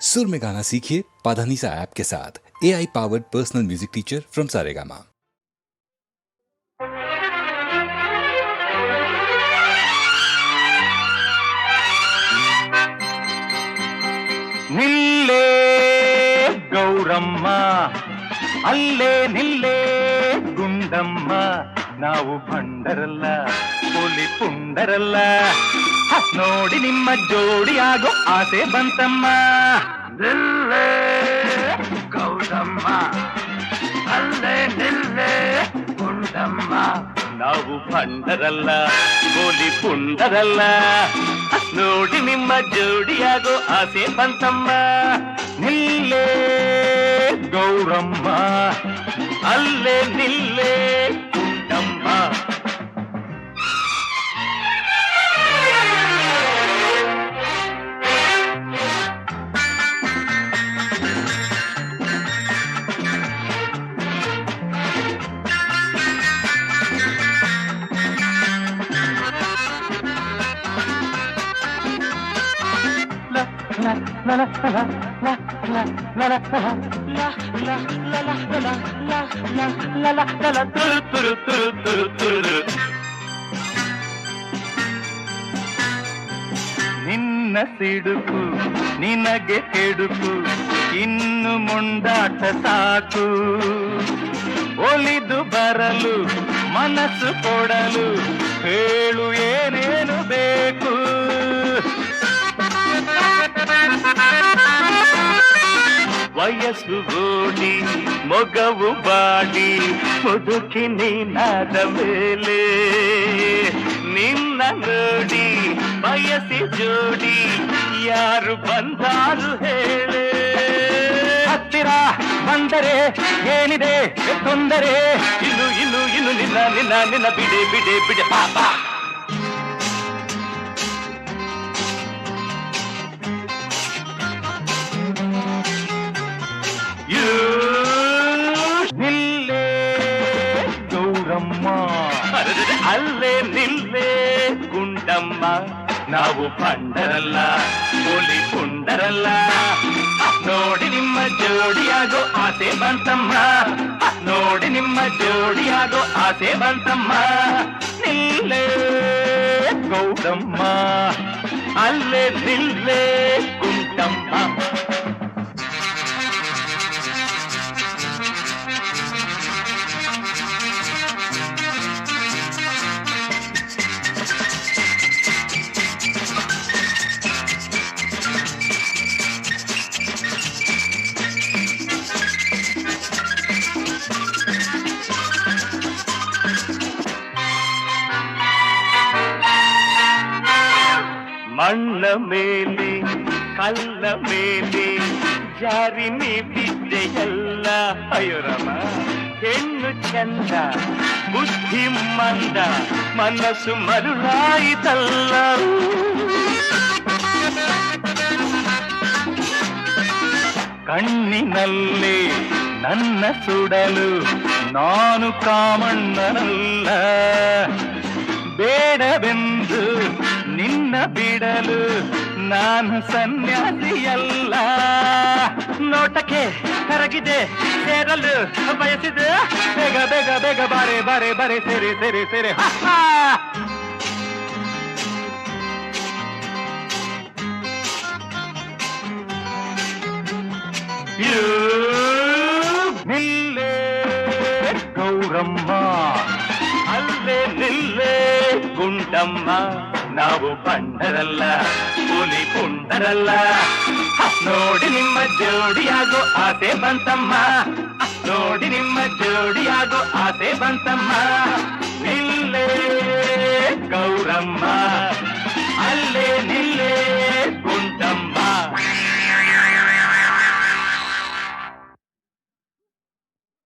सुर में गाना सीखिए पाधानीसा ऐप के साथ A I powered personal music teacher from Saregama ನಿಲ್ಲೇ Gowramma ಅಲ್ಲೇ ನಿಲ್ಲೇ ಗುಂಡಮ್ಮ ನಾವು ಭಂಡರಲ್ಲ ಹುಲಿ ಪುಂಡರಲ್ಲ ಹ, ನೋಡಿ ನಿಮ್ಮ ಜೋಡಿಯಾಗೋ ಆಸೆ ಬಂತಮ್ಮ. ಗೌಡಮ್ಮ. ಗೌರಮ್ಮ ಅಲ್ಲೇ ನಿಲ್ಲೇ ಗುಂಡಮ್ಮ. ನಾವು ಭಂಡರಲ್ಲ ಗೋಲಿ ಪುಂಡರಲ್ಲ. ನೋಡಿ ನಿಮ್ಮ ಜೋಡಿಯಾಗೋ ಆಸೆ ಬಂತಮ್ಮ. ನಿಲ್ಲೇ ಗೌರಮ್ಮ. ಅಲ್ಲೇ ನಿಲ್ಲೇ ನಿನ್ನ ಸಿಡುಕು ನಿನಗೆ ಕೆಡುಕು ಇನ್ನು ಮುಂದಾಟ ಸಾಕು ಒಲಿದು ಬರಲು ಮನಸ್ಸು ಕೊಡಲು ಹೇಳು ಏನೇನು ಬೇಕು ವಯಸ್ಸು ಓಡಿ ಮೊಗವು ಬಾಡಿ ಮುದುಕಿ ನೀನಾದ ಮೇಲೆ. ನಿನ್ನ ನೋಡಿ ಬಯಸಿ ಜೋಡಿ ಯಾರು ಬಂದಾರು ಹೇಳೆ. ಹತ್ತಿರ ಬಂದರೆ ಏನಿದೆ ತೊಂದರೆ? ಇನ್ನು ಇನ್ನು ಇನ್ನು ನಿನ್ನ ನಿನ್ನ ನಿನ್ನ ಬಿಡೆ ಬಿಡೆ ಬಿಡೆ. ಪಾಪ ಗುಂಡಮ್ಮ ನಾವು ಪಂಡರಲ್ಲ, ಹುಲಿ ಪುಂಡರಲ್ಲ. ನೋಡಿ ನಿಮ್ಮ ಜೋಡಿಯಾಗೋ ಆಸೆ ಬಂತಮ್ಮ. ನೋಡಿ ನಿಮ್ಮ ಜೋಡಿಯಾಗೋ ಆಸೆ ಬಂತಮ್ಮ. ನಿಲ್ಲೇ ಗೌಡಮ್ಮ, ಅಲ್ಲೇ ನಿಲ್ಲೇ ಗುಂಡಮ್ಮ ಮಣ್ಣ ಮೇಲೆ ಕಲ್ಲ ಮೇಲೆ ಜಾರಿ ನೀ ಬಿದ್ದೆಯಲ್ಲ ಅಯ್ಯೋರಮ ಹೆಣ್ಣು ಚಂದ ಬುದ್ಧಿ ಮಂದ ಮನಸ್ಸು ಮರುಳಾಯಿತಲ್ಲ ಕಣ್ಣಿನಲ್ಲಿ ನನ್ನ ಸುಡಲು ನಾನು ಕಾಮಣ್ಣನಲ್ಲ ಬೇಡವೆಂದು ನಿನ್ನ ಬಿಡಲು ನಾನು ಸನ್ಯಾಸಿಯಲ್ಲ. ನೋಟಕ್ಕೆ ಕರಗಿದೆ, ಸೇರಲು ಬಯಸಿದೆ. ಬೇಗ ಬೇಗ ಬೇಗ ಬಾರೆ ಬಾರೆ ಬಾರೆ, ಸೇರಿ ಸೇರಿ ಸೇರಿ. ನಿಲ್ಲೇ ಗೌರಮ್ಮ. ಗುಂಡಮ್ಮ, ನಾವು ಬಂಡರಲ್ಲ ಹುಲಿ ಕುಂಡರಲ್ಲ. ನೋಡಿ ನಿಮ್ಮ ಜೋಡಿಯಾಗೋ ಆಸೆ ಬಂತಮ್ಮ. ನೋಡಿ ನಿಮ್ಮ ಜೋಡಿಯಾಗೋ ಆಸೆ ಬಂತಮ್ಮ. ಇಲ್ಲೇ ಗೌರಮ್ಮ.